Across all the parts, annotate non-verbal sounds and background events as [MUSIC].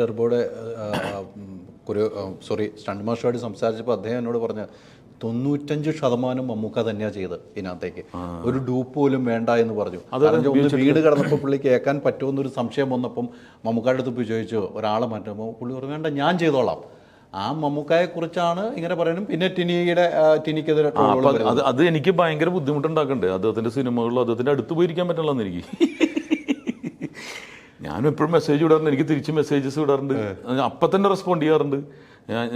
ടെർബോയുടെ ഒരു sorry stunt മാഷുമായിട്ട് സംസാരിച്ചപ്പോൾ അദ്ദേഹം എന്നോട് പറഞ്ഞ തൊണ്ണൂറ്റഞ്ച് ശതമാനം മമ്മൂക്ക തന്നെയാണ് ചെയ്ത് ഇതിനകത്തേക്ക്. ഒരു ഡൂപ്പ് പോലും വേണ്ട എന്ന് പറഞ്ഞു. ഒന്ന് വീട് കിടന്നപ്പോൾ പുള്ളി കേൾക്കാൻ പറ്റുമെന്നൊരു സംശയം വന്നപ്പം മമ്മൂക്കയുടെ അടുത്ത് പോയി ചോദിച്ചു ഒരാളെ മാറ്റുമ്പോൾ പുള്ളി പറഞ്ഞു വേണ്ട ഞാൻ ചെയ്തോളാം. ആ മമ്മൂക്കായെ കുറിച്ചാണ് ഇങ്ങനെ പറയുന്നത്. പിന്നെ ടിനിയുടെ ടിനിക്കെതിരെ അത് എനിക്ക് ഭയങ്കര ബുദ്ധിമുട്ടുണ്ടാക്കണ്ടേ അദ്ദേഹത്തിന്റെ സിനിമകളിൽ അദ്ദേഹത്തിന്റെ അടുത്ത് പോയിരിക്കാൻ പറ്റില്ല എനിക്ക്. ഞാനും എപ്പോഴും മെസ്സേജ് വിടാറുണ്ട് എനിക്ക് തിരിച്ച് മെസ്സേജസ് വിടാറുണ്ട് അപ്പം തന്നെ റെസ്പോണ്ട് ചെയ്യാറുണ്ട്.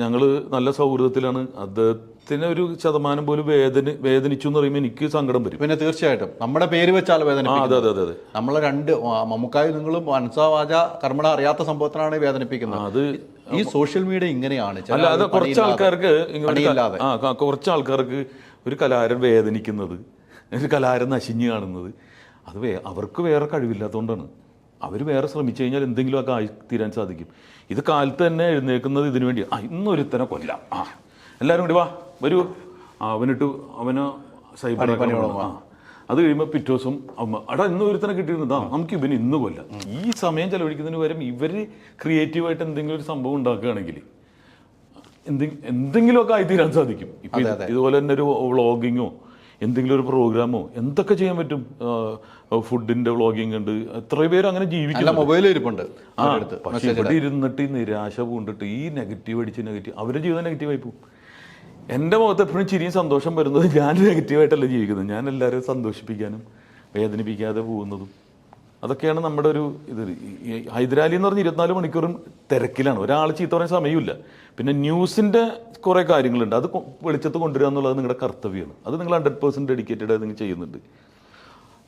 ഞങ്ങൾ നല്ല സൗഹൃദത്തിലാണ്. അദ്ദേഹത്തിന് ഒരു ശതമാനം പോലും വേദന വേദനിച്ചു എന്ന് പറയുമ്പോൾ എനിക്ക് സങ്കടം വരും. പിന്നെ തീർച്ചയായിട്ടും. നമ്മുടെ പേര് വെച്ചാൽ വേദന അതെ അതെ അതെ അതെ. നമ്മളെ രണ്ട് മമ്മുക്കായി നിങ്ങളും മനസ്സാവാച കർമ്മട അറിയാത്ത സംഭവത്തിനാണ് വേദനിപ്പിക്കുന്നത്. അത് ഈ സോഷ്യൽ മീഡിയ ഇങ്ങനെയാണ്. അല്ല അത് കുറച്ച് ആൾക്കാർക്ക് ആ കുറച്ച് ആൾക്കാർക്ക് ഒരു കലാകാരൻ വേദനിക്കുന്നത് ഒരു കലാകാരൻ നശിഞ്ഞു കാണുന്നത്. അത് അവർക്ക് വേറെ കഴിവില്ലാത്തതുകൊണ്ടാണ്. അവർ വേറെ ശ്രമിച്ചു കഴിഞ്ഞാൽ എന്തെങ്കിലുമൊക്കെ ആയി തീരാൻ സാധിക്കും. ഇത് കാലത്ത് തന്നെ എഴുന്നേൽക്കുന്നത് ഇതിനു വേണ്ടി. ആ ഇന്നൊരുത്തനെ കൊല്ലാം. ആ എല്ലാവരും കൂടി വാ വരൂ. അവനിട്ട് അവന് സൈബർ ആ അത് കഴിയുമ്പോൾ പിറ്റേ ദിവസം അമ്മ അടാ ഇന്ന് ഒരുത്തനെ കിട്ടിയിരുന്നതാ നമുക്ക് ഇവന് ഇന്ന് കൊല്ല. ഈ സമയം ചെലവഴിക്കുന്നതിന് പകരം ഇവർ ക്രിയേറ്റീവായിട്ട് എന്തെങ്കിലും ഒരു സംഭവം ഉണ്ടാക്കുകയാണെങ്കിൽ എന്തെങ്കിലും എന്തെങ്കിലുമൊക്കെ ആയിത്തീരാൻ സാധിക്കും. ഇപ്പം ഇതുപോലെ തന്നെ ഒരു വ്ളോഗിങ്ങോ എന്തെങ്കിലും ഒരു പ്രോഗ്രാമോ എന്തൊക്കെ ചെയ്യാൻ പറ്റും? ഫുഡിന്റെ വ്ളോഗിങ് ഉണ്ട്. എത്ര പേര് അങ്ങനെ ജീവിക്കുന്നു ജീവിക്കും മൊബൈൽ ഇരിപ്പുണ്ട്. ആ, പക്ഷെ ഇവിടെ ഇരുന്നിട്ട് ഈ നിരാശ പൂണ്ടിട്ട് ഈ നെഗറ്റീവ് അടിച്ച് നെഗറ്റീവ് അവരുടെ ജീവിതം നെഗറ്റീവായി പോകും. എന്റെ മുഖത്ത് എപ്പോഴും ചിരിയും സന്തോഷം വരുന്നത് ഞാൻ നെഗറ്റീവായിട്ടല്ല ജീവിക്കുന്നത്. ഞാൻ എല്ലാവരെയും സന്തോഷിപ്പിക്കാനും വേദനിപ്പിക്കാതെ പോകുന്നതും. അതൊക്കെയാണ് നമ്മുടെ ഒരു ഇത്. ഹൈദരാലി എന്ന് പറഞ്ഞ ഇരുപത്തിനാല് മണിക്കൂറും തിരക്കിലാണ്. ഒരാൾ ചീത്ത പറയാൻ സമയമില്ല. പിന്നെ ന്യൂസിന്റെ കുറേ കാര്യങ്ങളുണ്ട്. അത് വെളിച്ചത്ത് കൊണ്ടുവരിക എന്നുള്ളത് നിങ്ങളുടെ കർത്തവ്യമാണ്. അത് നിങ്ങൾ ഹൺഡ്രഡ് പേഴ്സന്റ് ഡെഡിക്കേറ്റഡ് ആയി നിങ്ങൾ ചെയ്യുന്നുണ്ട്.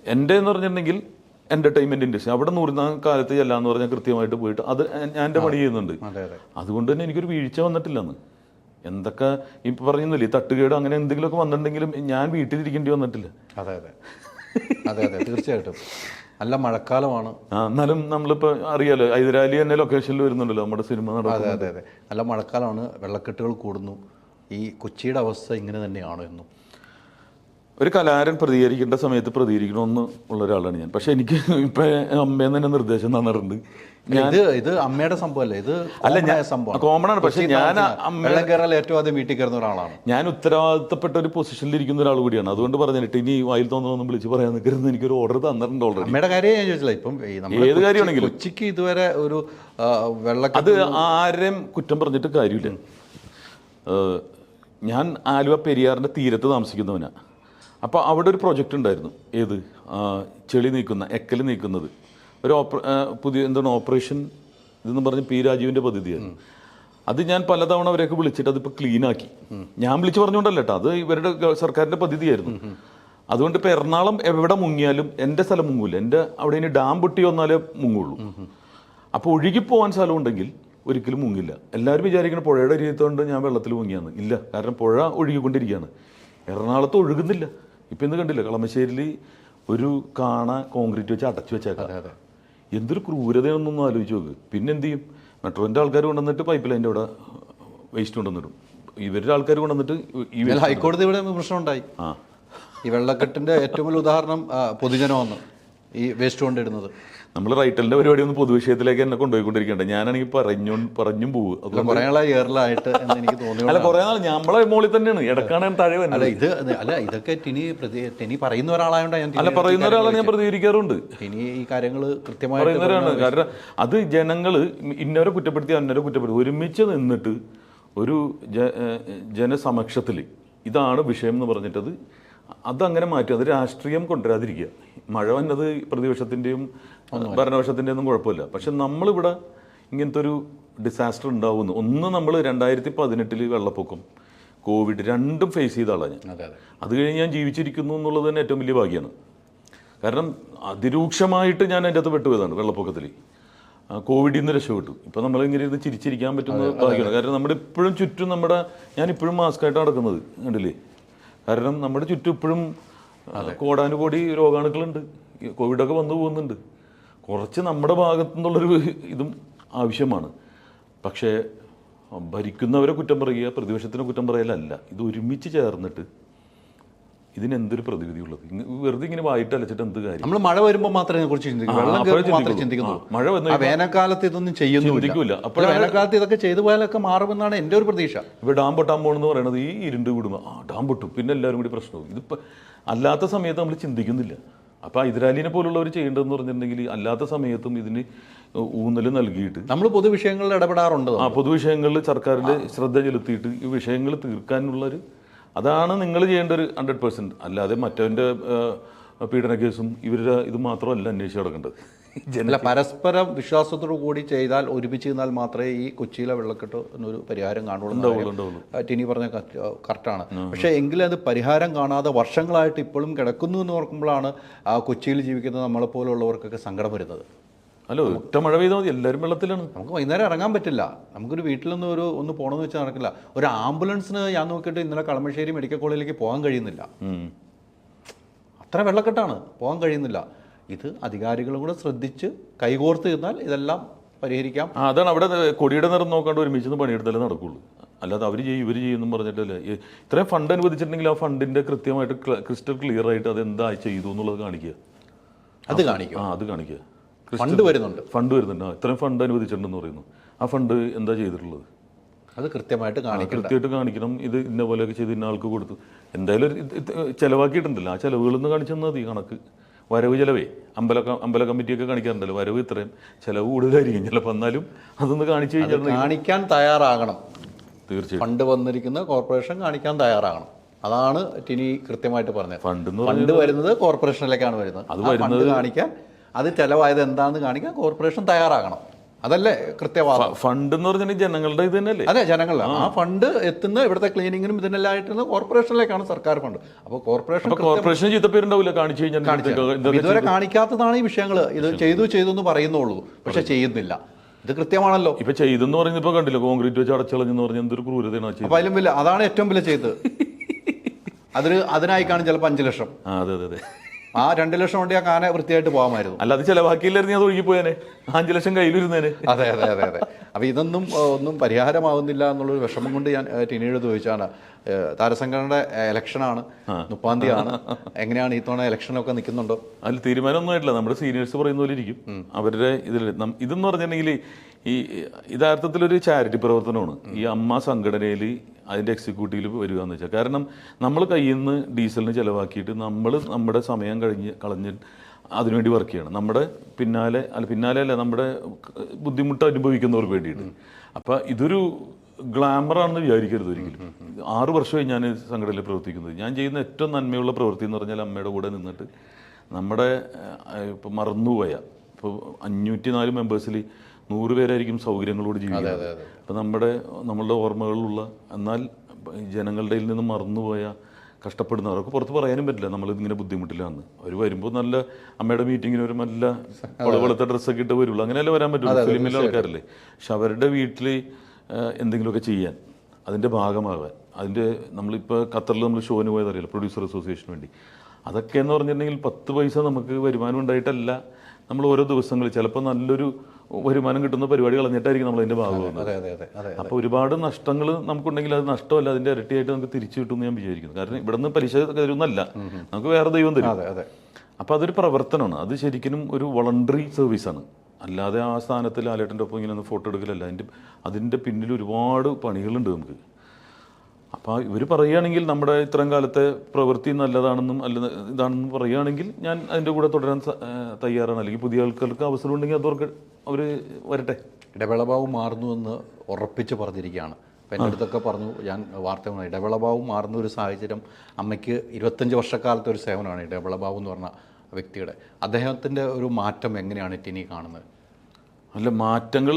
എന്റെ എന്ന് പറഞ്ഞിട്ടുണ്ടെങ്കിൽ എന്റർടൈൻമെന്റ് ഇൻഡസ്ട്രി അവിടെ നൂറുന്ന കാലത്ത് ചെല്ലാന്ന് പറഞ്ഞാൽ കൃത്യമായിട്ട് പോയിട്ട് അത് ഞാൻ എന്റെ പണി ചെയ്യുന്നുണ്ട്. അതെ അതെ. അതുകൊണ്ട് തന്നെ എനിക്കൊരു വീഴ്ച വന്നിട്ടില്ലെന്ന്. എന്തൊക്കെ ഇപ്പം പറയുന്നില്ല ഈ തട്ടുകേട് അങ്ങനെ എന്തെങ്കിലുമൊക്കെ വന്നിട്ടുണ്ടെങ്കിലും ഞാൻ വീട്ടിലിരിക്കേണ്ടി വന്നിട്ടില്ല. അതെ അതെ. അതെ അതെ. തീർച്ചയായിട്ടും. [LAUGHS] നല്ല മഴക്കാലമാണ്. ആ എന്നാലും നമ്മളിപ്പോൾ അറിയാലോ ഹൈദരാലി തന്നെ ലൊക്കേഷനിൽ വരുന്നുണ്ടല്ലോ നമ്മുടെ സിനിമ നടക്കുന്നത്. അതെ അതെ അതെ. നല്ല മഴക്കാലമാണ് വെള്ളക്കെട്ടുകൾ കൂടുന്നു. ഈ കൊച്ചിയുടെ അവസ്ഥ ഇങ്ങനെ തന്നെയാണോ എന്നും. ഒരു കലാരൻ പ്രതികരിക്കേണ്ട സമയത്ത് പ്രതികരിക്കണമെന്ന് ഉള്ള ഒരാളാണ് ഞാൻ. പക്ഷേ എനിക്ക് ഇപ്പം അമ്മേന്ന് തന്നെ നിർദ്ദേശം തന്നിട്ടുണ്ട്. ഇത് ഇത് അമ്മയുടെ സംഭവമല്ലേ ഇത് അല്ല, ഞാൻ- സംഭവം common ആണ്. പക്ഷേ ഞാൻ വെള്ളം കയറാൻ ഏറ്റവും ആദ്യം വീട്ടിൽ കയറുന്ന ഒരാളാണ്. ഞാൻ ഉത്തരവാദിത്തപ്പെട്ട ഒരു പൊസിഷനിൽ ഇരിക്കുന്ന ഒരാൾ കൂടിയാണ്. അതുകൊണ്ട് പറഞ്ഞിട്ട് ഇനി വായിൽ തോന്നുന്നൊന്നും വിളിച്ച് പറയാൻ നിൽക്കരുത് എനിക്കൊരു ഓർഡർ തന്നിട്ടുണ്ട് ഓൾറെഡി അമ്മയുടെ കാര്യം ഞാൻ ചോദിച്ചില്ല ഇപ്പം ഏത് കാര്യമാണെങ്കിലും. കൊച്ചിക്ക് ഇതുവരെ ഒരു വെള്ളം അത് ആരെയും കുറ്റം പറഞ്ഞിട്ട് കാര്യമില്ല. ഞാൻ ആലുവ പെരിയാറിന്റെ തീരത്ത് താമസിക്കുന്നവനാണ് അപ്പോൾ അവിടെ ഒരു പ്രൊജക്റ്റ് ഉണ്ടായിരുന്നു. ഏത്? ചെളി നീക്കുന്ന എക്കൽ നീക്കുന്നത്. ഒരു ഓപ്പ പുതിയ എന്താണ് ഓപ്പറേഷൻ ഇതെന്ന് പറഞ്ഞ് പി രാജീവിന്റെ പദ്ധതിയായിരുന്നു അത് ഞാൻ പലതവണ അവരെയൊക്കെ വിളിച്ചിട്ട് അതിപ്പോൾ ക്ലീൻ ആക്കി. ഞാൻ വിളിച്ചു പറഞ്ഞുകൊണ്ടല്ല കേട്ടോ അത് ഇവരുടെ സർക്കാരിന്റെ പദ്ധതിയായിരുന്നു. അതുകൊണ്ട് ഇപ്പോൾ എറണാകുളം എവിടെ മുങ്ങിയാലും എന്റെ സ്ഥലം മുങ്ങൂല. എന്റെ അവിടെ ഇനി ഡാം പൊട്ടി വന്നാലേ മുങ്ങുള്ളൂ. അപ്പോൾ ഒഴുകിപ്പോവാൻ സ്ഥലം ഉണ്ടെങ്കിൽ ഒരിക്കലും മുങ്ങില്ല. എല്ലാവരും വിചാരിക്കണം പുഴയുടെ അരിയത്തോണ്ട് ഞാൻ വെള്ളത്തിൽ മുങ്ങിയാന്ന്. ഇല്ല കാരണം പുഴ ഒഴുകിക്കൊണ്ടിരിക്കുകയാണ്. എറണാകുളത്ത് ഒഴുകുന്നില്ല. ഇപ്പം ഇന്ന് കണ്ടില്ല കളമശ്ശേരിയിൽ ഒരു കാണ കോൺക്രീറ്റ് വെച്ച് അടച്ചു വെച്ചേക്കാം. എന്തൊരു ക്രൂരതയാണെന്നൊന്നും ആലോചിച്ച് നോക്ക്. പിന്നെ എന്ത് ചെയ്യും മെട്രോന്റെ ആൾക്കാർ കൊണ്ടുവന്നിട്ട് പൈപ്പ് ലൈന്റെ അവിടെ വേസ്റ്റ് കൊണ്ടുവന്നിടും. ഇവരുടെ ആൾക്കാർ കൊണ്ടുവന്നിട്ട് ഹൈക്കോടതി ഇവിടെ പ്രശ്നമുണ്ടായി ഉണ്ടായി ആ. ഈ വെള്ളക്കെട്ടിന്റെ ഏറ്റവും വലിയ ഉദാഹരണം പൊതുജനമാണ് ഈ വേസ്റ്റ് കൊണ്ടിടുന്നത്. നമ്മൾ റൈറ്റലിന്റെ പരിപാടി ഒന്ന് പൊതുവിഷയത്തിലേക്ക് എന്നെ കൊണ്ടുപോയിക്കൊണ്ടിരിക്കണ്ട ഞാനാണെങ്കിൽ പറഞ്ഞു പറഞ്ഞും പോകും എന്ന് എനിക്ക് തോന്നി അല്ല കുറേ നാൾ നമ്മളെ മോളിൽ തന്നെയാണ്. ഇടക്കാണ് ഞാൻ താഴെ അല്ല ഇത് അല്ല ഇതൊക്കെ ടിനി ടിനി പറയുന്ന ഒരാളായോണ്ടാണ് ഞാൻ അല്ല പറയുന്ന ഒരാളെ ഞാൻ പ്രതികരിക്കാറുണ്ട്. ടിനി ഈ കാര്യങ്ങൾ കൃത്യമായിട്ട് പറയുന്നവരാണ് കാരണം അത് ജനങ്ങൾ ഇന്നവരെ കുറ്റപ്പെടുത്തി അന്നവരെ കുറ്റപ്പെടുത്തി. ഒരുമിച്ച് നിന്നിട്ട് ഒരു ജനസമക്ഷത്തിൽ ഇതാണ് വിഷയം എന്ന് പറഞ്ഞിട്ടത് അതങ്ങനെ മാറ്റി. അത് രാഷ്ട്രീയം കൊണ്ടുവരാതിരിക്കുക. മഴ വന്നത് പ്രതിപക്ഷത്തിന്റെയും ഭരണപക്ഷത്തിന്റെയും ഒന്നും കുഴപ്പമില്ല. പക്ഷെ നമ്മളിവിടെ ഇങ്ങനത്തെ ഒരു ഡിസാസ്റ്റർ ഉണ്ടാവുന്നു. ഒന്ന് നമ്മൾ രണ്ടായിരത്തി പതിനെട്ടിൽ വെള്ളപ്പൊക്കം. കോവിഡ് രണ്ടും ഫേസ് ചെയ്ത ആളാണ് ഞാൻ. അതെ കഴിഞ്ഞ് ഞാൻ ജീവിച്ചിരിക്കുന്നു എന്നുള്ളത് തന്നെ ഏറ്റവും വലിയ ഭാഗ്യമാണ് കാരണം അതിരൂക്ഷമായിട്ട് ഞാൻ അതിന്റെ അകത്ത് പെട്ടുപോയതാണ് വെള്ളപ്പൊക്കത്തിൽ കോവിഡിൽ നിന്ന് രക്ഷപ്പെട്ടു. ഇപ്പം നമ്മളിങ്ങനെ ഇരുന്ന് ചിരിച്ചിരിക്കാൻ പറ്റുന്ന ഭാഗ്യമാണ്. കാരണം നമ്മുടെ ഇപ്പോഴും ചുറ്റും നമ്മുടെ ഞാൻ ഇപ്പോഴും മാസ്കായിട്ട് നടക്കുന്നത്. കണ്ടില്ലേ? കാരണം നമ്മുടെ ചുറ്റും ഇപ്പോഴും കോടാനുകോടി രോഗാണുക്കളുണ്ട്. കോവിഡൊക്കെ വന്നു പോകുന്നുണ്ട്. കുറച്ച് നമ്മുടെ ഭാഗത്തു നിന്നുള്ളൊരു ഇതും ആവശ്യമാണ്. പക്ഷേ ഭരിക്കുന്നവരെ കുറ്റം പറയുക പ്രതിപക്ഷത്തിനെ കുറ്റം പറയലല്ല. ഇത് ഒരുമിച്ച് ചേർന്നിട്ട് ഇതിന് എന്തൊരു പ്രതിവിധി ഉള്ളത് വെറുതെ ഇങ്ങനെ വായിട്ട് അലച്ചിട്ട് എന്ത് കാര്യം? നമ്മൾ മഴ വരുമ്പോൾ മാത്രമേ കുറിച്ച്. ചിന്തിക്കുന്നുള്ളൂ. മഴ വന്നു വേനൽക്കാലത്ത് ഇതൊന്നും ചെയ്യുന്നില്ല. അപ്പോൾ വേനൽക്കാലത്ത് ഇതൊക്കെ ചെയ്തു പോയാലൊക്കെ മാറുമെന്നാണ് എന്റെ ഒരു പ്രതീക്ഷ. ഇപ്പോൾ ഡാം പൊട്ടാൻ പോകണമെന്ന് പറയുന്നത് ഈ ഇരുണ്ട് കുടുംബം ആ ഡാം പൊട്ടും. പിന്നെ എല്ലാവരും കൂടി പ്രശ്നവും. ഇതിപ്പോൾ അല്ലാത്ത സമയത്ത് നമ്മൾ ചിന്തിക്കുന്നില്ല. അപ്പോൾ ഹൈദരാലിനെ പോലുള്ളവർ ചെയ്യേണ്ടതെന്ന് പറഞ്ഞിട്ടുണ്ടെങ്കിൽ അല്ലാത്ത സമയത്തും ഇതിന് ഊന്നൽ നൽകിയിട്ട് നമ്മൾ പൊതുവിഷയങ്ങളിൽ ഇടപെടാറുണ്ട്. ആ പൊതുവിഷയങ്ങളിൽ സർക്കാരിന്റെ ശ്രദ്ധ ചെലുത്തിയിട്ട് ഈ വിഷയങ്ങൾ തീർക്കാനുള്ളൊരു അതാണ് നിങ്ങൾ ചെയ്യേണ്ട ഒരു ഹൺഡ്രഡ് പെർസെന്റ് അല്ലാതെ മറ്റവന്റെ പീഡന കേസും ഇവരുടെ ഇത് മാത്രമല്ല അന്വേഷിച്ച് നടക്കേണ്ടത്. ജന [LAUGHS] അല്ല പരസ്പരം വിശ്വാസത്തോടു കൂടി ചെയ്താൽ ഒരുമിച്ച് നിന്നാൽ മാത്രമേ ഈ കൊച്ചിയിലെ വെള്ളക്കെട്ട് എന്നൊരു പരിഹാരം കാണുള്ളൂ ടിനി പറഞ്ഞ കറക്റ്റാണ് പക്ഷേ എങ്കിലും അത് പരിഹാരം കാണാതെ വർഷങ്ങളായിട്ട് ഇപ്പോഴും കിടക്കുന്നു എന്ന് ഓർക്കുമ്പോഴാണ് ആ കൊച്ചിയിൽ ജീവിക്കുന്ന നമ്മളെപ്പോലുള്ളവർക്കൊക്കെ സങ്കടം വരുന്നത്. അല്ല ഒറ്റ മഴ പെയ്താൽ മതി. എല്ലാവരും വെള്ളത്തിലാണ്. നമുക്ക് വൈകുന്നേരം ഇറങ്ങാൻ പറ്റില്ല. നമുക്കൊരു വീട്ടിലൊന്നും ഒരു ഒന്ന് പോകണമെന്ന് വെച്ചാൽ നടക്കില്ല. ഒരു ആംബുലൻസിന് ഞാൻ നോക്കിയിട്ട് ഇന്നലെ കളമശ്ശേരി മെഡിക്കൽ കോളേജിലേക്ക് പോകാൻ കഴിയുന്നില്ല. അത്ര വെള്ളക്കെട്ടാണ്. പോകാൻ കഴിയുന്നില്ല. ഇത് അധികാരികളും കൂടെ ശ്രദ്ധിച്ച് കൈകോർത്ത് നിന്നാൽ ഇതെല്ലാം പരിഹരിക്കാം. അതാണ് അവിടെ കൊടിയുടെ നിറം നോക്കാണ്ട് ഒരുമിച്ച് പണിയെടുത്താലേ നടക്കുള്ളൂ. അല്ലാതെ അവർ ചെയ്യും ഇവർ ചെയ്യുമെന്നും പറഞ്ഞിട്ടല്ലേ. ഇത്രയും ഫണ്ട് അനുവദിച്ചിട്ടുണ്ടെങ്കിൽ ആ ഫണ്ടിന്റെ കൃത്യമായിട്ട് ക്രിസ്റ്റൽ ക്ലിയർ ആയിട്ട് അത് എന്താ ചെയ്തു എന്നുള്ളത് കാണിക്കുക. അത് കാണിക്കുക ആ അത് കാണിക്കുക. ഫണ്ട് വരുന്നുണ്ട്. ഫണ്ട് വരുന്നുണ്ട്. ഇത്രയും ഫണ്ട് അനുവദിച്ചിട്ടുണ്ടെന്ന് പറയുന്നു. ആ ഫണ്ട് എന്താ ചെയ്തിട്ടുള്ളത്? അത് കൃത്യമായിട്ട് കാണിക്കണം കൃത്യമായിട്ട് കാണിക്കണം. ഇത് ഇന്ന പോലെയൊക്കെ ചെയ്ത് ഇന്ന ആൾക്ക് കൊടുത്തു. എന്തായാലും ചിലവാക്കിയിട്ടുണ്ടല്ലോ. ആ ചിലവുകളൊന്ന് കാണിച്ചു തന്നാൽ മതി കണക്ക്. വരവ് ചിലവേ. അമ്പല അമ്പല കമ്മിറ്റിയൊക്കെ കാണിക്കാറുണ്ടല്ലോ. വരവ് ഇത്രയും ചിലവ് കൂടുതലായിരിക്കും. ചിലപ്പോൾ എന്നാലും അതൊന്ന് കാണിച്ചു കഴിഞ്ഞാൽ കാണിക്കാൻ തയ്യാറാകണം. തീർച്ചയായും ഫണ്ട് വന്നിരിക്കുന്ന കോർപ്പറേഷൻ കാണിക്കാൻ തയ്യാറാകണം. അതാണ് ടിനി കൃത്യമായിട്ട് പറഞ്ഞത്. ഫണ്ട് ഫണ്ട് വരുന്നത് കോർപ്പറേഷനിലേക്കാണ് വരുന്നത്. അത് വരുന്നത് കാണിക്കാൻ അത് ചിലവായത് എന്താണെന്ന് കാണിക്കാൻ കോർപ്പറേഷൻ തയ്യാറാകണം. അതല്ലേ കൃത്യവാദം? ഫണ്ട് എന്ന് പറഞ്ഞാൽ ജനങ്ങളുടെ ഇത് തന്നെയല്ലേ? അതെ ജനങ്ങളുടെ. ആ. ഫണ്ട് എത്തുന്ന ഇവിടുത്തെ ക്ലീനിങ്ങിനും ഇതിനെല്ലാം ആയിട്ട് കോർപ്പറേഷനിലേക്കാണ് സർക്കാർ ഫണ്ട്. അപ്പോൾ കോർപ്പറേഷൻ കോർപ്പറേഷൻ ചീത്തപ്പേരുണ്ടാവില്ല കാണിച്ചു കഴിഞ്ഞാൽ ഇതുവരെ കാണിക്കാത്തതാണ് ഈ വിഷയങ്ങൾ. ഇത് ചെയ്തു ചെയ്തു എന്ന് പറയുന്നുള്ളൂ. പക്ഷെ ചെയ്യുന്നില്ല. ഇത് കൃത്യമാണല്ലോ. ഇപ്പൊ ചെയ്തെന്ന് പറയുന്നത് ഇപ്പൊ കണ്ടില്ല? കോൺക്രീറ്റ് വെച്ച് അടച്ചളഞ്ഞെന്ന് പറഞ്ഞ എന്തൊരു ക്രൂരതയാണ് അപ്പൊ അതിലും വലിയ അതാണ് ഏറ്റവും വലിയ ചെയ്തത് [LAUGHS] അതിന് അതിനായി കാണും ചിലപ്പോൾ അഞ്ച് ലക്ഷം. അതെ അതെ അതെ. ആ രണ്ട് ലക്ഷം കൊണ്ട് ഞാൻ കാന വൃത്തിയായിട്ട് പോകാമായിരുന്നു. അല്ല അത് ചിലവാക്കിയില്ലായിരുന്നു അത് ഒഴുകി അഞ്ച് ലക്ഷം കയ്യിലിരുന്നേനെ. അതെ അതെ അതെ അതെ. അപ്പൊ ഇതൊന്നും ഒന്നും പരിഹാരമാവുന്നില്ല എന്നുള്ളൊരു വിഷമം കൊണ്ട് ഞാൻ ടിനിയോട് ചോദിച്ചാണ്. താരസംഘടനയുടെ ഇലക്ഷനാണ്. മുപ്പാം തീയതിയാണ്. എങ്ങനെയാണ് ഈ തവണ ഇലക്ഷനൊക്കെ നിൽക്കുന്നുണ്ടോ? അതിൽ തീരുമാനമൊന്നും ആയിട്ടില്ല. നമ്മുടെ സീനിയേഴ്സ് പറയുന്ന പോലെ ഇരിക്കും. അവരുടെ ഇതിൽ ഇതെന്ന് പറഞ്ഞിട്ടുണ്ടെങ്കിൽ ഈ യഥാർത്ഥത്തിലൊരു ചാരിറ്റി പ്രവർത്തനമാണ്. ഈ അമ്മ സംഘടനയിൽ അതിന്റെ എക്സിക്യൂട്ടീവിൽ വരിക എന്ന് വെച്ചാൽ കാരണം നമ്മൾ കയ്യിൽ നിന്ന് ഡീസലിന് ചിലവാക്കിയിട്ട് നമ്മൾ നമ്മുടെ സമയം കഴിഞ്ഞ് കളഞ്ഞ് അതിനുവേണ്ടി വർക്ക് ചെയ്യണം. നമ്മുടെ പിന്നാലെ അല്ല പിന്നാലെ അല്ല നമ്മുടെ ബുദ്ധിമുട്ട് അനുഭവിക്കുന്നവർക്ക് വേണ്ടിയിട്ട്. അപ്പം ഇതൊരു ഗ്ലാമറാണെന്ന് വിചാരിക്കരുത് ഒരിക്കലും. ആറു വർഷമായി ഞാൻ സംഘടനയിൽ പ്രവർത്തിക്കുന്നത്. ഞാൻ ചെയ്യുന്ന ഏറ്റവും നന്മയുള്ള പ്രവൃത്തി എന്ന് പറഞ്ഞാൽ അമ്മയുടെ കൂടെ നിന്നിട്ട് നമ്മുടെ ഇപ്പം മറന്നുപോയ ഇപ്പോൾ അഞ്ഞൂറ്റി നാല് മെമ്പേഴ്സിൽ നൂറ് പേരായിരിക്കും സൗകര്യങ്ങളോട് ജീവിക്കുന്നത്. അപ്പം നമ്മുടെ നമ്മളുടെ ഓർമ്മകളിലുള്ള എന്നാൽ ജനങ്ങളുടെ നിന്ന് മറന്നുപോയ കഷ്ടപ്പെടുന്നവർക്ക് പുറത്ത് പറയാനും പറ്റില്ല. നമ്മൾ ഇങ്ങനെ ബുദ്ധിമുട്ടില്ലാന്ന് അവർ വരുമ്പോൾ നല്ല അമ്മയുടെ മീറ്റിങ്ങിന് ഒരു നല്ല വെളുത്ത ഡ്രസ്സൊക്കെ ഇട്ട് വരുള്ളൂ. അങ്ങനെയല്ലേ വരാൻ പറ്റുള്ളൂ. ഫിലിമിലെ ആൾക്കാരല്ലേ. പക്ഷെ അവരുടെ വീട്ടിൽ എന്തെങ്കിലുമൊക്കെ ചെയ്യാൻ അതിന്റെ ഭാഗമാകാൻ അതിന്റെ നമ്മളിപ്പോൾ ഖത്തറിൽ നമ്മൾ ഷോന് പോയതറിയില്ല പ്രൊഡ്യൂസർ അസോസിയേഷന് വേണ്ടി. അതൊക്കെ എന്ന് പറഞ്ഞിട്ടുണ്ടെങ്കിൽ പത്ത് പൈസ നമുക്ക് വരുമാനം ഉണ്ടായിട്ടല്ല. നമ്മൾ ഓരോ ദിവസങ്ങളിൽ ചിലപ്പോൾ നല്ലൊരു വരുമാനം കിട്ടുന്ന പരിപാടി കളഞ്ഞിട്ടായിരിക്കും നമ്മൾ അതിന്റെ ഭാഗമാകുന്നത് അപ്പോൾ ഒരുപാട് നഷ്ടങ്ങൾ നമുക്കുണ്ടെങ്കിൽ അത് നഷ്ടമല്ല അതിന്റെ ഇരട്ടിയായിട്ട് നമുക്ക് തിരിച്ചു കിട്ടുമെന്ന് ഞാൻ വിചാരിക്കുന്നു. കാരണം ഇവിടെ നിന്ന് പലിശ തരുന്നല്ല നമുക്ക് വേറെ ദൈവം തരും. അപ്പോൾ അതൊരു പ്രവർത്തനമാണ്. അത് ശരിക്കും ഒരു വോളണ്ടറി സർവീസാണ് അല്ലാതെ ആ സ്ഥാനത്ത് ലാലേട്ടന്റെ ഒപ്പം ഇങ്ങനെ ഒന്ന് ഫോട്ടോ എടുക്കലല്ല. അതിന്റെ അതിന്റെ പിന്നിൽ ഒരുപാട് പണികളുണ്ട് നമുക്ക്. അപ്പോൾ ഇവർ പറയുകയാണെങ്കിൽ നമ്മുടെ ഇത്രയും കാലത്തെ പ്രവൃത്തി നല്ലതാണെന്നും അല്ല ഇതാണെന്നും പറയുകയാണെങ്കിൽ ഞാൻ അതിന്റെ കൂടെ തുടരാൻ തയ്യാറാണ്. അല്ലെങ്കിൽ പുതിയ ആൾക്കാർക്ക് അവസരം ഉണ്ടെങ്കിൽ അതവർക്ക് അവർ വരട്ടെ. ഇടവേളഭാവ് മാറുന്നു എന്ന് ഉറപ്പിച്ച് പറഞ്ഞിരിക്കുകയാണ്. അപ്പം എന്റെ അടുത്തൊക്കെ പറഞ്ഞു ഞാൻ വാർത്ത ഇടവേളഭാവ് മാറുന്ന ഒരു സാഹചര്യം അമ്മയ്ക്ക് ഇരുപത്തഞ്ച് വർഷക്കാലത്തെ ഒരു സേവനമാണ് ഇടവേളഭാവ് എന്ന് പറഞ്ഞ വ്യക്തിയുടെ. അദ്ദേഹത്തിന്റെ ഒരു മാറ്റം എങ്ങനെയാണ് ടിനി കാണുന്നത്? അല്ല മാറ്റങ്ങൾ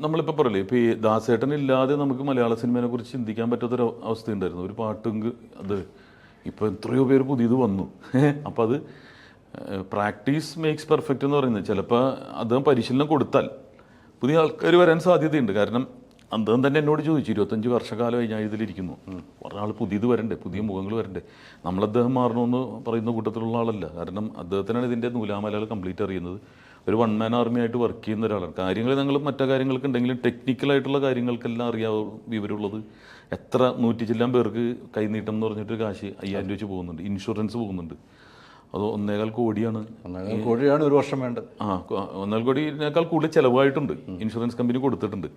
നമ്മളിപ്പോൾ പറയില്ലേ ഇപ്പോൾ ഈ ദാസേട്ടൻ ഇല്ലാതെ നമുക്ക് മലയാള സിനിമയെ കുറിച്ച് ചിന്തിക്കാൻ പറ്റാത്തൊരു അവസ്ഥ ഉണ്ടായിരുന്നു ഒരു പാട്ടും അത് ഇപ്പോൾ എത്രയോ പേര് പുതിയത് വന്നു. [LAUGHS] അപ്പോൾ അത് പ്രാക്ടീസ് മേക്സ് പെർഫെക്റ്റ് എന്ന് പറയുന്നത്. ചിലപ്പോൾ അദ്ദേഹം പരിശീലനം കൊടുത്താൽ പുതിയ ആൾക്കാർ വരാൻ സാധ്യതയുണ്ട്. കാരണം അദ്ദേഹം തന്നെ എന്നോട് ചോദിച്ചു ഇരുപത്തഞ്ച് വർഷക്കാലമായി ഞാൻ ഇതിലിരിക്കുന്നു. ഒരാൾ പുതിയത് വരണ്ടേ പുതിയ മുഖങ്ങൾ വരണ്ടേ. നമ്മൾ അദ്ദേഹം മാറണമെന്ന് പറയുന്ന കൂട്ടത്തിലുള്ള ആളല്ല. കാരണം അദ്ദേഹത്തിനാണ് ഇതിന്റെ നൂലാമലകൾ കംപ്ലീറ്റ് അറിയുന്നത്. ഒരു വൺ മാൻ ആർമി ആയിട്ട് വർക്ക് ചെയ്യുന്ന ഒരാളാണ്. കാര്യങ്ങൾ ഞങ്ങൾ മറ്റു കാര്യങ്ങൾക്ക് ഉണ്ടെങ്കിലും ടെക്നിക്കലായിട്ടുള്ള കാര്യങ്ങൾക്കെല്ലാം അറിയാവും വിവരമുള്ളത്. എത്ര നൂറ്റി ചെല്ലാൻ പേർക്ക് കൈനീട്ടം എന്ന് പറഞ്ഞിട്ട് കാശ് അയ്യായിരം രൂപ വെച്ച് പോകുന്നുണ്ട്. ഇൻഷുറൻസ് പോകുന്നുണ്ട്. അത് ഒന്നേകാൽ കോടിയാണ്. ഒന്നേകാൽ കോടിയാണ് ഒരു വർഷം വേണ്ടത്. ആ ഒന്നേകാൽ കോടിനേക്കാൾ കൂടുതൽ ചിലവായിട്ടുണ്ട്. ഇൻഷുറൻസ് കമ്പനി കൊടുത്തിട്ടുണ്ട്.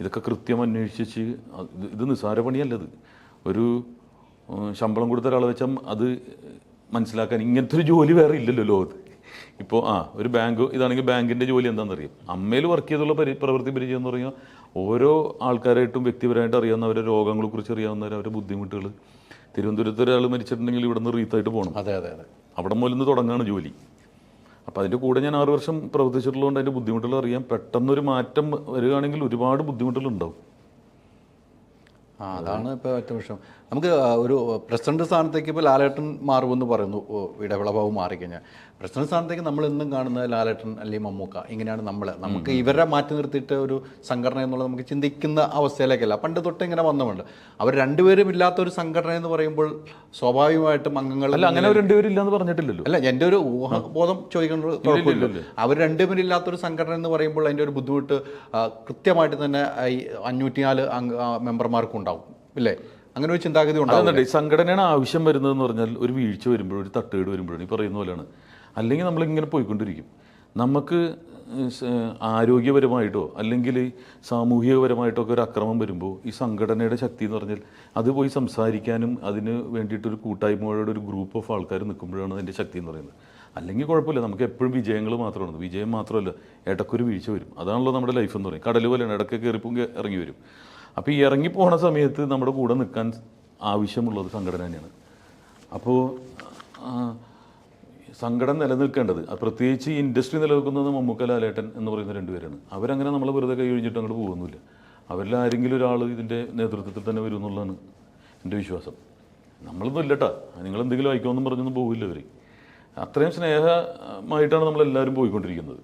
ഇതൊക്കെ കൃത്യം അന്വേഷിച്ച് ഇത് നിസ്സാര പണിയല്ലത് ഒരു ശമ്പളം കൊടുത്ത ഒരാളെ വെച്ചാൽ അത് മനസ്സിലാക്കാൻ ഇങ്ങനത്തെ ഒരു ജോലി വേറെ ഇല്ലല്ലോ ലോകത്ത്. ഇപ്പോൾ ആ ഒരു ബാങ്ക് ഇതാണെങ്കിൽ ബാങ്കിന്റെ ജോലി എന്താണെന്നറിയും? അമ്മയിൽ വർക്ക് ചെയ്തുള്ള പരി പ്രവൃത്തി പരിചയം എന്ന് പറഞ്ഞാൽ ഓരോ ആൾക്കാരായിട്ടും വ്യക്തിപരമായിട്ട് അറിയാവുന്ന രോഗങ്ങളെ കുറിച്ച് അറിയാവുന്നവർ അവരുടെ ബുദ്ധിമുട്ടുകൾ തിരുവനന്തപുരത്ത് ഒരാൾ മരിച്ചിട്ടുണ്ടെങ്കിൽ ഇവിടെ നിന്ന് റീത്തായിട്ട് പോകണം അതെ അതെ അതെ. അവിടെ മുതൽ തുടങ്ങാണ് ജോലി. അപ്പോൾ അതിന്റെ കൂടെ ഞാൻ ആറ് വർഷം പ്രവർത്തിച്ചിട്ടുള്ളതുകൊണ്ട് അതിന്റെ ബുദ്ധിമുട്ടുകൾ അറിയാം. പെട്ടെന്നൊരു മാറ്റം വരികയാണെങ്കിൽ ഒരുപാട് ബുദ്ധിമുട്ടുകൾ ഉണ്ടാവും ആ അതാണ് ഇപ്പോൾ ഏറ്റവും വിഷയം നമുക്ക് ഒരു പ്രസിഡന്റ് സ്ഥാനത്തേക്ക് ഇപ്പോൾ ലാലേട്ടൻ മാറുമെന്ന് പറയുന്നു. ഇടവിളഭാവ് മാറിക്കഴിഞ്ഞാൽ. പ്രസിഡന്റ് സ്ഥാനത്തേക്ക് നമ്മൾ എന്നും കാണുന്നത് ലാലേട്ടൻ അല്ലെങ്കിൽ മമ്മൂക്ക? ഇങ്ങനെയാണ് നമ്മൾ നമുക്ക് ഇവരെ മാറ്റി നിർത്തിയിട്ട് ഒരു സംഘടന എന്നുള്ളത് നമുക്ക് ചിന്തിക്കുന്ന അവസ്ഥയിലേക്കല്ല. പണ്ട് തൊട്ട് ഇങ്ങനെ വന്നുകൊണ്ട് അവർ രണ്ടുപേരും ഇല്ലാത്ത ഒരു സംഘടന എന്ന് പറയുമ്പോൾ സ്വാഭാവികമായിട്ടും അംഗങ്ങൾ അല്ല അങ്ങനെ രണ്ടുപേരും ഇല്ലെന്ന് പറഞ്ഞിട്ടില്ലല്ലോ. അല്ല എന്റെ ഒരു ഊഹബോധം ചോദിക്കുന്നത് അവർ രണ്ടുപേരില്ലാത്തൊരു സംഘടന എന്ന് പറയുമ്പോൾ അതിന്റെ ഒരു ബുദ്ധിമുട്ട് കൃത്യമായിട്ട് തന്നെ ഈ അഞ്ഞൂറ്റിനാല് അംഗ മെമ്പർമാർക്കും ഉണ്ടാവും ഇല്ലേ? അങ്ങനെ ഒരു ചിന്താഗതി ഉണ്ടാകുന്നുണ്ട് ഈ സംഘടനയാണ് ആവശ്യം വരുന്നതെന്ന് പറഞ്ഞാൽ ഒരു വീഴ്ച വരുമ്പോഴും ഒരു തട്ടുകേട് വരുമ്പോഴും ഈ പറയുന്ന പോലെയാണ്. അല്ലെങ്കിൽ നമ്മളിങ്ങനെ പോയിക്കൊണ്ടിരിക്കും. നമുക്ക് ആരോഗ്യപരമായിട്ടോ അല്ലെങ്കിൽ സാമൂഹികപരമായിട്ടോ ഒക്കെ ഒരു അക്രമം വരുമ്പോൾ ഈ സംഘടനയുടെ ശക്തി എന്ന് പറഞ്ഞാൽ അത് പോയി സംസാരിക്കാനും അതിന് വേണ്ടിയിട്ടൊരു കൂട്ടായ്മയുടെ ഒരു ഗ്രൂപ്പ് ഓഫ് ആൾക്കാർ നിൽക്കുമ്പോഴാണ് അതിന്റെ ശക്തി എന്ന് പറയുന്നത്. അല്ലെങ്കിൽ കുഴപ്പമില്ല നമുക്ക് എപ്പോഴും വിജയങ്ങൾ മാത്രമാണ്. വിജയം മാത്രമല്ല ഇടയ്ക്കൊരു വീഴ്ച വരും. അതാണല്ലോ നമ്മുടെ ലൈഫ് എന്ന് പറയും. കടൽ പോലെയാണ് ഇടയ്ക്ക് കയറിപ്പും ഇറങ്ങി വരും. അപ്പോൾ ഈ ഇറങ്ങി പോണ സമയത്ത് നമ്മുടെ കൂടെ നിൽക്കാൻ ആവശ്യമുള്ളത് സംഘടന തന്നെയാണ്. അപ്പോൾ സംഘടന നിലനിൽക്കേണ്ടത് പ്രത്യേകിച്ച് ഈ ഇൻഡസ്ട്രി നിലനിൽക്കുന്നത് മമ്മൂക്ക ലാലേട്ടൻ എന്ന് പറയുന്ന രണ്ടുപേരാണ് അവരങ്ങനെ നമ്മൾ വെറുതെ കൈ ഒഴിഞ്ഞിട്ട് അങ്ങോട്ട് പോകുന്നില്ല അവരിൽ ആരെങ്കിലും ഒരാൾ ഇതിന്റെ നേതൃത്വത്തിൽ തന്നെ വരും എന്നുള്ളതാണ് എന്റെ വിശ്വാസം. നമ്മളൊന്നും ഇല്ലട്ടാ. നിങ്ങൾ എന്തെങ്കിലും അയക്കുമെന്നും പറഞ്ഞൊന്നും പോകില്ല അവർ അത്രയും സ്നേഹമായിട്ടാണ് നമ്മളെല്ലാവരും പോയിക്കൊണ്ടിരിക്കുന്നത്.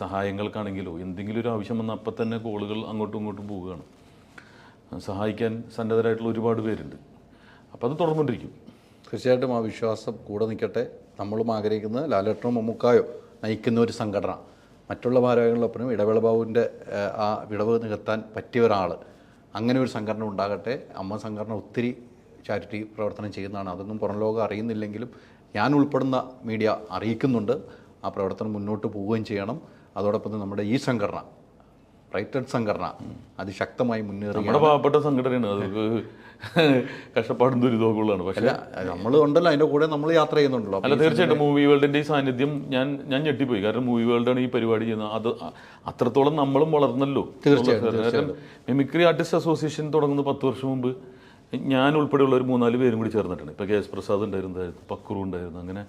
സഹായങ്ങൾക്കാണെങ്കിലോ എന്തെങ്കിലും ഒരു ആവശ്യം വന്നാൽ അപ്പം തന്നെ കോളുകൾ അങ്ങോട്ടും ഇങ്ങോട്ടും പോവുകയാണ്. സഹായിക്കാൻ സന്നദ്ധരായിട്ടുള്ള ഒരുപാട് പേരുണ്ട്. അപ്പോൾ അത് തുടർന്നുകൊണ്ടിരിക്കും. തീർച്ചയായിട്ടും ആ വിശ്വാസം കൂടെ നിൽക്കട്ടെ. നമ്മളും ആഗ്രഹിക്കുന്നത് ലാലേട്ടനോ മമ്മൂക്കായോ നയിക്കുന്ന ഒരു സംഘടന. മറ്റുള്ള ഭാരവാഹികളൊപ്പനും ഇടവേള ബാബുവിന്റെ ആ വിടവ് നികത്താൻ പറ്റിയ ഒരാൾ അങ്ങനെ ഒരു സംഘടന ഉണ്ടാകട്ടെ. അമ്മ സംഘടന ഒത്തിരി ചാരിറ്റി പ്രവർത്തനം ചെയ്യുന്നതാണ്. അതൊന്നും പുറം ലോകം അറിയുന്നില്ലെങ്കിലും ഞാൻ ഉൾപ്പെടുന്ന മീഡിയ അറിയിക്കുന്നുണ്ട്. ആ പ്രവർത്തനം മുന്നോട്ട് പോവുകയും ചെയ്യണം. അതോടൊപ്പം നമ്മുടെ ഈ സംഘടന റൈറ്റഡ് സംഘടന. അതിശക്തമായി മുന്നേറി നമ്മുടെ പാവപ്പെട്ട സംഘടനയാണ്. അത് കഷ്ടപ്പാടും ദുരിതമൊക്കെയുള്ളതാണ് പക്ഷേ നമ്മൾ ഉണ്ടല്ലോ. അതിന്റെ കൂടെ നമ്മൾ യാത്ര ചെയ്യുന്നുണ്ടല്ലോ. അല്ല തീർച്ചയായിട്ടും മൂവി വേൾഡിന്റെ ഈ സാന്നിധ്യം ഞാൻ ഞാൻ ഞെട്ടിപ്പോയി. കാരണം മൂവി വേൾഡാണ് ഈ പരിപാടി ചെയ്യുന്നത്. അത് അത്രത്തോളം നമ്മളും വളർന്നല്ലോ. തീർച്ചയായിട്ടും മിമിക്രി ആർട്ടിസ്റ്റ് അസോസിയേഷൻ തുടങ്ങുന്ന പത്ത് വർഷം മുമ്പ് ഞാൻ ഉൾപ്പെടെയുള്ള ഒരു മൂന്നാൽ പേരും കൂടി ചേർന്നിട്ടുണ്ട്. ഇപ്പോൾ കെ എസ് പ്രസാദ് ഉണ്ടായിരുന്നു പക്രു ഉണ്ടായിരുന്നു അങ്ങനെ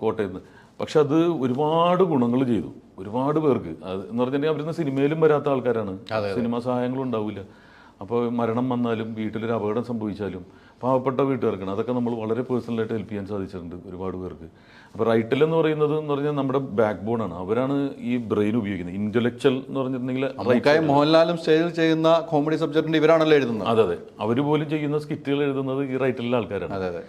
കോട്ടയത്ത് പക്ഷെ അത് ഒരുപാട് ഗുണങ്ങൾ ചെയ്തു. ഒരുപാട് പേർക്ക്. അത് എന്ന് പറഞ്ഞിട്ടുണ്ടെങ്കിൽ അവരിന്ന് സിനിമയിലും വരാത്ത ആൾക്കാരാണ്. സിനിമാ സഹായങ്ങളും ഉണ്ടാവില്ല അപ്പോൾ മരണം വന്നാലും വീട്ടിലൊരു അപകടം സംഭവിച്ചാലും പാവപ്പെട്ട വീട്ടുകാർക്കാണ്. അതൊക്കെ നമ്മൾ വളരെ പേഴ്സണലായിട്ട് ഹെൽപ്പ് ചെയ്യാൻ സാധിച്ചിട്ടുണ്ട് ഒരുപാട് പേർക്ക്. അപ്പോൾ റൈറ്റൽ എന്ന് പറയുന്നത് എന്ന് പറഞ്ഞാൽ നമ്മുടെ ബാക്ക് ബോൺ ആണ്. അവരാണ് ഈ ബ്രെയിൻ ഉപയോഗിക്കുന്നത്. ഇന്റലക്ച്വൽ എന്ന് പറഞ്ഞിട്ടുണ്ടെങ്കിൽ മോഹൻലാലും സ്റ്റേജിൽ ചെയ്യുന്ന കോമഡി സബ്ജക്റ്റിന്റെ ഇവരാണല്ലോ എഴുതുന്നത്. അതെ അതെ. അവർ പോലും ചെയ്യുന്ന സ്കിറ്റുകൾ എഴുതുന്നത് ഈ റൈറ്റലിലെ ആൾക്കാരാണ്. അതെ അതെ.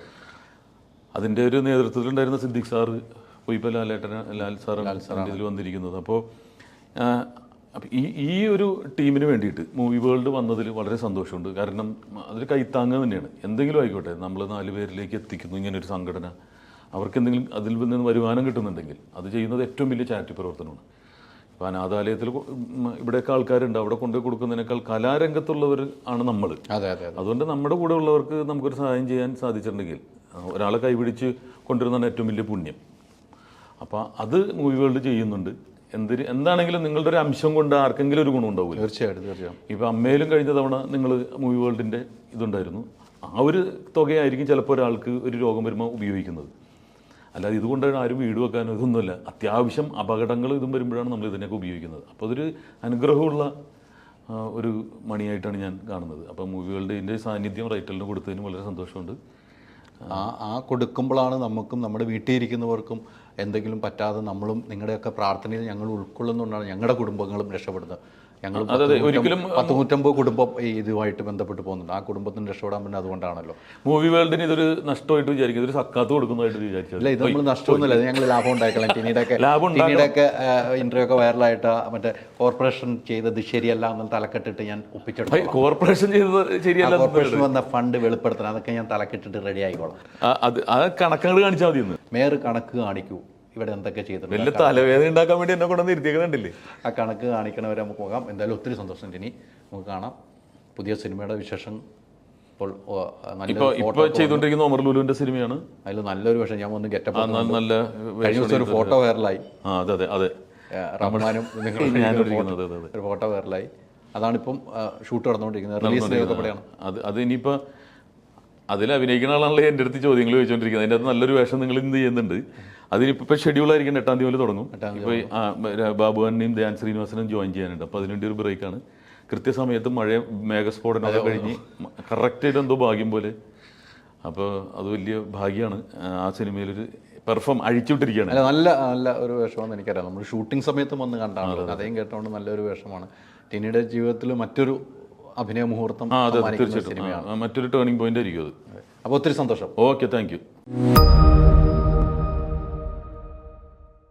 അതിന്റെ ഒരു നേതൃത്വത്തിലുണ്ടായിരുന്ന സിദ്ദിഖ് സാറ് ഇപ്പോൾ ലാലേട്ടന ലാൽ അതിന്റെ ഇതിൽ വന്നിരിക്കുന്നത്. അപ്പോൾ ഈ ഈ ഒരു ടീമിന് വേണ്ടിയിട്ട് മൂവി വേൾഡ് വന്നതിൽ വളരെ സന്തോഷമുണ്ട്. കാരണം അതൊരു കൈത്താങ്ങ് തന്നെയാണ്. എന്തെങ്കിലും ആയിക്കോട്ടെ നമ്മൾ നാല് പേരിലേക്ക് എത്തിക്കുന്നു ഇങ്ങനെ ഒരു സംഘടന. അവർക്ക് എന്തെങ്കിലും അതിൽ നിന്ന് വരുമാനം കിട്ടുന്നുണ്ടെങ്കിൽ അത് ചെയ്യുന്നത് ഏറ്റവും വലിയ ചാരിറ്റി പ്രവർത്തനമാണ്. ഇപ്പോൾ അനാഥാലയത്തിൽ ഇവിടെയൊക്കെ ആൾക്കാരുണ്ട്. അവിടെ കൊണ്ടുപോയി കൊടുക്കുന്നതിനേക്കാൾ കലാരംഗത്തുള്ളവർ ആണ് നമ്മൾ അതെ അതെ അതെ. അതുകൊണ്ട് നമ്മുടെ കൂടെ ഉള്ളവർക്ക് നമുക്കൊരു സഹായം ചെയ്യാൻ സാധിച്ചിട്ടുണ്ടെങ്കിൽ ഒരാളെ കൈപിടിച്ച് കൊണ്ടുവരുന്നതാണ് ഏറ്റവും വലിയ പുണ്യം. അപ്പോൾ അത് മൂവി വേൾഡ് ചെയ്യുന്നുണ്ട്. എന്തിന് എന്താണെങ്കിലും നിങ്ങളുടെ ഒരു അംശം കൊണ്ട് ആർക്കെങ്കിലും ഒരു ഗുണം ഉണ്ടാവില്ല. തീർച്ചയായിട്ടും തീർച്ചയായും ഇപ്പം അമ്മയിലും കഴിഞ്ഞ തവണ നിങ്ങൾ മൂവി വേൾഡിന്റെ ഇതുണ്ടായിരുന്നു. ആ ഒരു തുകയായിരിക്കും ചിലപ്പോൾ ഒരാൾക്ക് ഒരു രോഗം വരുമ്പോൾ ഉപയോഗിക്കുന്നത്. അല്ലാതെ ഇതുകൊണ്ട് ആരും വീട് വെക്കാനോ ഇതൊന്നുമല്ല. അത്യാവശ്യം അപകടങ്ങൾ ഇതും വരുമ്പോഴാണ് നമ്മൾ ഇതിനൊക്കെ ഉപയോഗിക്കുന്നത്. അപ്പോൾ അതൊരു അനുഗ്രഹമുള്ള ഒരു മണിയായിട്ടാണ് ഞാൻ കാണുന്നത്. അപ്പോൾ മൂവി വേൾഡിന്റെ സാന്നിധ്യം റൈറ്റലിന് കൊടുത്തതിന് വളരെ സന്തോഷമുണ്ട്. ആ ആ കൊടുക്കുമ്പോഴാണ് നമുക്കും നമ്മുടെ വീട്ടിൽ ഇരിക്കുന്നവർക്കും എന്തെങ്കിലും പറ്റാതെ നമ്മളും നിങ്ങളുടെയൊക്കെ പ്രാർത്ഥനയിൽ ഞങ്ങൾ ഉൾക്കൊള്ളുന്നുകൊണ്ടാണ് ഞങ്ങളുടെ കുടുംബങ്ങളും രക്ഷപ്പെടുന്നത്. ഞങ്ങൾ ഒരിക്കലും പത്ത് നൂറ്റമ്പത് കുടുംബം ഇതുമായിട്ട് ബന്ധപ്പെട്ട് പോകുന്നുണ്ട്. ആ കുടുംബത്തിന് രക്ഷപ്പെടാൻ പിന്നെ അതുകൊണ്ടാണല്ലോ. മൂവി വേൾഡിന് ഇതൊരു നഷ്ടമായിട്ട് വിചാരിക്കും. ഇതൊരു സക്കാത്ത് കൊടുക്കുന്നതായിട്ട് വിചാരിച്ചത്. ഇല്ല ഇത് നമ്മൾ നഷ്ടമൊന്നുമില്ല. ഞങ്ങൾ ലാഭം ഉണ്ടാക്കണം. ലാഭം ഉണ്ടാക്കണം. ഇന്റർവ്യൂ ഒക്കെ വൈറലായിട്ട് മറ്റേ കോർപ്പറേഷൻ ചെയ്തത് ശരിയല്ല എന്ന് തലക്കെട്ടിട്ട് ഞാൻ ഒപ്പിച്ചിട്ട് കോർപ്പറേഷൻ ചെയ്തത് ശരിയല്ല കോർപ്പറേഷൻ വന്ന ഫണ്ട് വെളിപ്പെടുത്തണം. അതൊക്കെ ഞാൻ തലക്കെട്ടിട്ട് റെഡി ആയിക്കോളാം. അത് ആ കണക്കങ്ങൾ കാണിച്ചാൽ മതി മേയർ കണക്ക് കാണിക്കൂ. ഇവിടെ എന്തൊക്കെ ചെയ്തിട്ടുണ്ട്? വലിയ തലവേദന ഉണ്ടാക്കാൻ വേണ്ടി എന്നെ കൊണ്ടുവന്ന് ഇരുത്തിയേക്കുന്നുണ്ടല്ലേ? ആ കണക്ക് കാണിക്കണവരെ നമുക്ക് പോകാം. എന്തായാലും ഒത്തിരി സന്തോഷം ഇനി നമുക്ക് കാണാം. പുതിയ സിനിമയുടെ വിശേഷം. ഇപ്പോൾ ഓ, നല്ല ഇപ്പൊ ഇപ്പൊ ചെയ്തുകൊണ്ടിരിക്കുന്ന ഒമർ ലുലുവിന്റെ സിനിമയാണ്. അതിൽ നല്ലൊരു വിഷയം ഞാൻ ഒന്ന് ഗെറ്റപ്പ് നല്ല കഴിഞ്ഞ ദിവസം ഒരു ഫോട്ടോ വൈറലായി. ആ അതെ അതെ അതെ. റഹ്മാനും ഒരു അതെ, അതെ. ഫോട്ടോ വൈറലായി. അതാണിപ്പം ഷൂട്ട് നടന്നുകൊണ്ടിരിക്കുന്നത്. റിലീസ് ചെയ്തപ്പോഴാണ് അത് അത് ഇനിയിപ്പോൾ അതിൽ അഭിനയിക്കുന്ന ആളാണല്ലോ എന്റെ അടുത്ത് ചോദ്യങ്ങൾ ചോദിച്ചുകൊണ്ടിരിക്കുന്നത്. അതിന്റെ അകത്ത് നല്ലൊരു വേഷം നിങ്ങൾ എന്ത് ചെയ്യുന്നുണ്ട്. അതിനിപ്പോൾ ഷെഡ്യൂൾ ആയിരിക്കും എട്ടാം തീയതി മുതൽ തുടങ്ങും. ഇപ്പോൾ ബാബു ആ, ദയാൻ ബാബുവാനെയും ധ്യാൻ ശ്രീനിവാസനും ജോയിൻ ചെയ്യാനുണ്ട്. അപ്പോൾ അതിനുവേണ്ടി ഒരു ബ്രേക്കാണ് കൃത്യസമയത്ത് മഴ മേഘസ്ഫോടനമൊക്കെ കഴിഞ്ഞ് കറക്റ്റായിട്ട് എന്തോ ഭാഗ്യം പോലെ. അപ്പോൾ അത് വലിയ ഭാഗ്യമാണ് ആ സിനിമയിലൊരു പെർഫോം അഴിച്ചുവിട്ടിരിക്കുകയാണ്. അല്ല നല്ല നല്ല ഒരു വേഷമാണെന്ന് എനിക്കറിയാം. നമ്മൾ ഷൂട്ടിംഗ് സമയത്തും വന്ന് കണ്ടാണ്. കഥയും കേട്ടോണ്ട് നല്ലൊരു വേഷമാണ്. ടിനിയുടെ ജീവിതത്തിൽ മറ്റൊരു അഭിനയ മുഹൂർത്തം തീർച്ചയായിട്ടും. മറ്റൊരു ടേണിംഗ് പോയിന്റ് ആയിരിക്കും അത്. അപ്പോൾ ഒത്തിരി സന്തോഷം. Okay thank you